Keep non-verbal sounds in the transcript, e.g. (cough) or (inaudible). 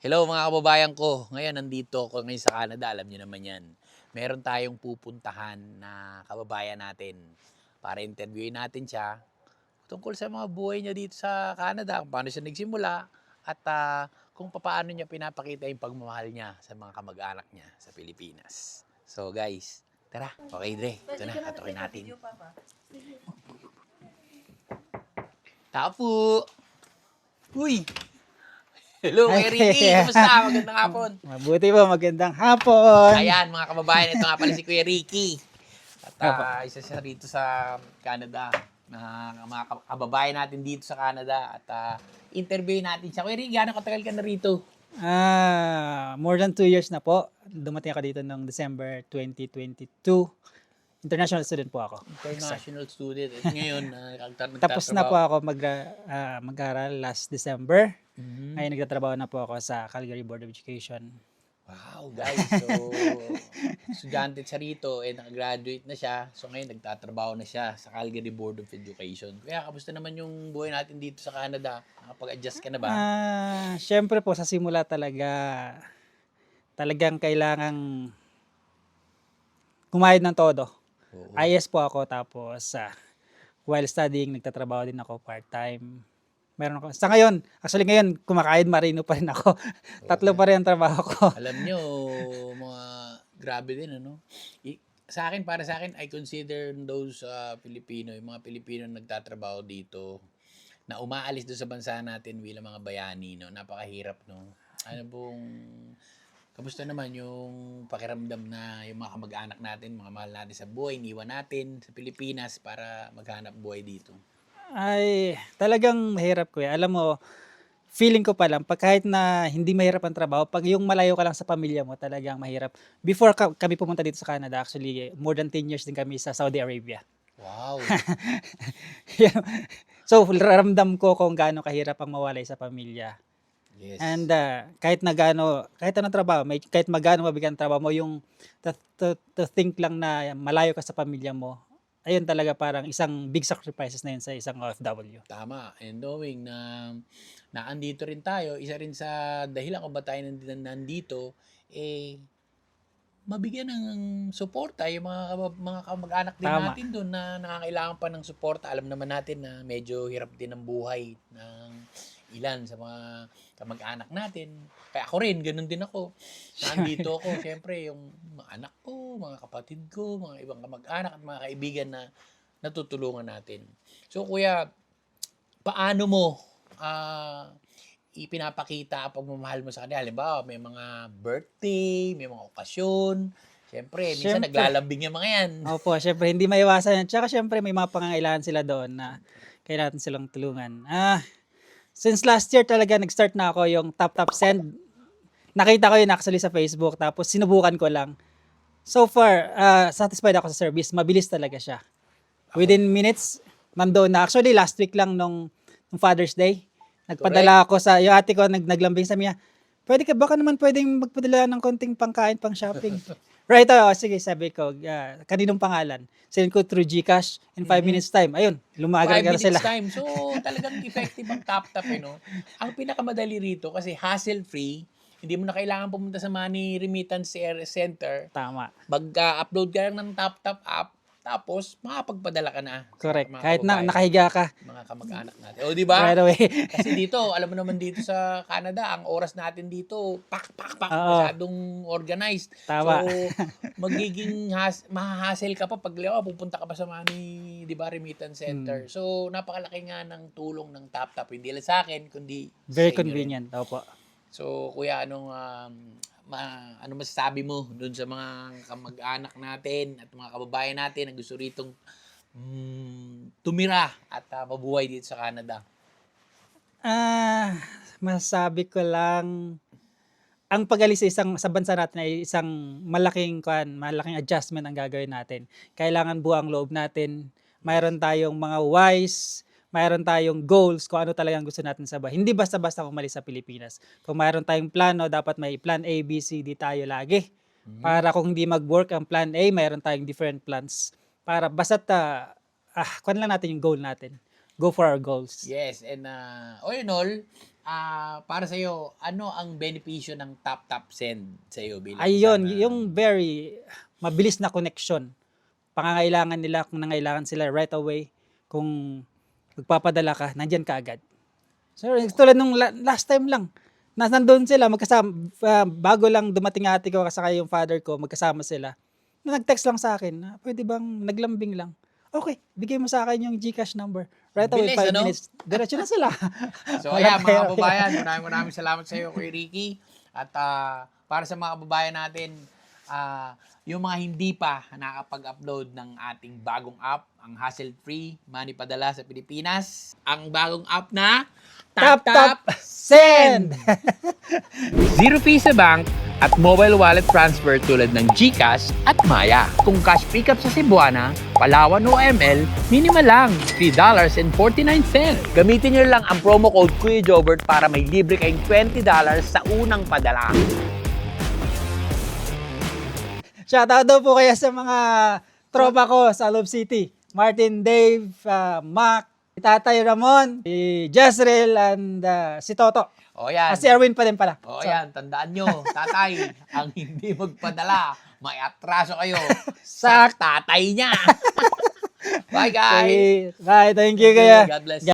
Hello mga kababayan ko. Ngayon nandito ako ngayon sa Canada. Alam niyo naman yan. Meron tayong pupuntahan na kababayan natin para interviewin natin siya tungkol sa mga buhay niya dito sa Canada, kung paano siya nagsimula at ah, kung paano niya pinapakita yung pagmamahal niya sa mga kamag-anak niya sa Pilipinas. So guys, tara. Okay, Dre. Ito na. Katukin natin. Tapo! Uy! Hello, Kuya Ricky. (laughs) Kumusta? Magandang hapon. Mabuti po, magandang hapon. Ayan, mga kababayan, ito nga pala si Kuya Ricky. At ah, isa siya rito sa Canada. Na mga ka- kababayan natin dito sa Canada. At ah, interview natin siya. Kuya Ricky, gano'ng katagal ka na rito? Ah, more than two years na po. Dumating ako dito noong December 2022. International student po ako. International student. At ngayon, uh, Tapos na po ako mag, ah, mag-aral last December. Mhm. Ngayon nagtatrabaho na po ako sa Calgary Board of Education. Wow, guys. So, (laughs) estudyante siya rito, eh, nakagraduate na siya. So, ngayon, nagtatrabaho na siya sa Calgary Board of Education. Kaya, kamusta naman yung buhay natin dito sa Canada? Nakapag-adjust ka na ba? Ah, syempre po sa simula talaga talagang kailangang kumayad ng todo. Oo. IS po ako tapos ah, while studying nagtatrabaho din ako part-time. Meron ako. Sa ngayon, actually ngayon kumakain marino pa rin ako. (laughs) Tatlo pa rin ang trabaho ko. (laughs) Alam nyo, mga grabe din, ano? I, sa akin, para sa akin, I consider those uh, Filipino, yung mga Pilipino na nagtatrabaho dito, na umaalis doon sa bansa natin bilang mga bayani, no? Napakahirap, no? Ano pong, kamusta naman yung pakiramdam na yung mga kamag-anak natin, mga mahal natin sa buhay, iniwan natin sa Pilipinas para maghanap buhay dito? Ay, talagang mahirap ko eh. Alam mo, feeling ko pa lang, pag kahit na hindi mahirap ang trabaho, pag yung malayo ka lang sa pamilya mo, talagang mahirap. Before ka- kami pumunta dito sa Canada, actually, more than 10 years din kami sa Saudi Arabia. Wow! (laughs) so, ramdam ko kung gaano kahirap ang mawalay sa pamilya. Yes. And uh, kahit na gaano, kahit anong trabaho, may, kahit magano mabigat ang trabaho mo, yung to, to, to think lang na malayo ka sa pamilya mo, ayun talaga parang isang big sacrifices na yun sa isang OFW. Tama. And knowing na na andito rin tayo, isa rin sa dahilan kung ba tayo nandito, eh, mabigyan ng suporta yung mga, mga kamag-anak din Tama. natin doon na nangangailangan pa ng suporta. Alam naman natin na medyo hirap din ang buhay ng ilan sa mga kamag-anak natin. Kaya ako rin, ganun din ako. Nandito ako, (laughs) syempre, yung mga anak ko, mga kapatid ko, mga ibang kamag-anak at mga kaibigan na natutulungan natin. So, kuya, paano mo ah ipinapakita ang pagmamahal mo sa kanila? Halimbawa, may mga birthday, may mga okasyon. Siyempre, minsan Siyempre. naglalambing yung mga yan. Opo, syempre hindi maiwasan yan. Tsaka syempre may mga pangangailangan sila doon na kailangan silang tulungan. Ah, since last year talaga nag-start na ako yung Tap Tap Send. Nakita ko yun actually sa Facebook tapos sinubukan ko lang. So far, ah, satisfied ako sa service. Mabilis talaga siya. Within minutes, nandoon na. Actually, last week lang nung, nung Father's Day, nagpadala ako sa, yung ate ko nag, naglambing sa miya, pwede ka, baka naman pwedeng magpadala ng konting pangkain, pang shopping. (laughs) (laughs) right, oh, sige, sabi ko, ah, kaninong pangalan? Send ko through Gcash in 5 minutes time. Ayun, Five lumaga minutes sila. time. So, (laughs) talagang effective ang tap-tap, eh, no? Ang pinakamadali rito, kasi hassle-free, hindi mo na kailangan pumunta sa money remittance center, Tama. mag-upload ka lang ng tap-tap app, tapos makapagpadala ka na. Correct. mga Kahit na kababayan, nakahiga ka. mga kamag-anak natin. O, di ba? Right away. Kasi dito, alam mo naman dito sa Canada, ang oras natin dito, pak, pak, pak, Oo. masyadong organized. Tama. So, magiging has, mahahassle ka pa pag liwa, pupunta ka pa sa money, di ba, remittance center. Hmm. So, napakalaki nga ng tulong ng tap-tap. Hindi lang sa akin, kundi Very sa inyo rin. convenient. Opo. So, kuya, anong, um, ma, ano masasabi mo dun sa mga kamag-anak natin at mga kababayan natin na gusto ritong mm, tumira at ah, mabuhay dito sa Canada? Ah, masasabi ko lang ang pag-alis sa isang sa bansa natin ay isang malaking kuan, malaking adjustment ang gagawin natin. Kailangan buang loob natin. Mayroon tayong mga wise, mayroon tayong goals kung ano talagang gusto natin sa buhay. Hindi basta-basta umalis sa Pilipinas. Kung mayroon tayong plano, dapat may plan A, B, C, D tayo lagi. Para kung hindi mag-work ang plan A, mayroon tayong different plans. Para basta't ah, ah, kuan lang natin yung goal natin. Go for our goals. Yes, and uh, all in all, ah, para sa iyo, ano ang benepisyo ng tap tap send sa iyo bilang Ayun, isang, ah, yung very mabilis na connection. Pangangailangan nila kung nangailangan sila right away. Kung magpapadala ka, nandyan ka agad. So, tulad nung la- last time lang, na nandun sila, magkasama, ah, bago lang dumating ate ko kasaka yung father ko, magkasama sila. Na nag-text lang sa akin, na, pwede bang naglambing lang? Okay, bigay mo sa akin yung Gcash number. Right away, Bilis, 5 ano? minutes. Diretso na sila. (laughs) So ayan, mga kababayan, maraming maraming salamat sa iyo, Kuya Ricky. At ah, para sa mga kababayan natin, ah, yung mga hindi pa nakapag-upload ng ating bagong app, ang hassle-free money padala sa Pilipinas, ang bagong app na Tap, tap, send! Zero fees sa bank at mobile wallet transfer tulad ng GCash at Maya. Kung cash pickup sa Cebuana, Palawan o ML, minimal lang, $3.49. Gamitin nyo lang ang promo code Kuya Jobert para may libre kayong $20 sa unang padala. Shoutout daw po kaya sa mga tropa ko sa Love City. Martin, Dave, uh, Mac, Tatay Ramon, si Jezreel, and uh, si Toto. O yan. Ah, si Erwin pa din pala. O So, yan, tandaan nyo, tatay, (laughs) ang hindi magpadala, may atraso kayo (laughs) sa tatay niya. (laughs) Bye guys! sige. Bye, thank you kaya. God bless.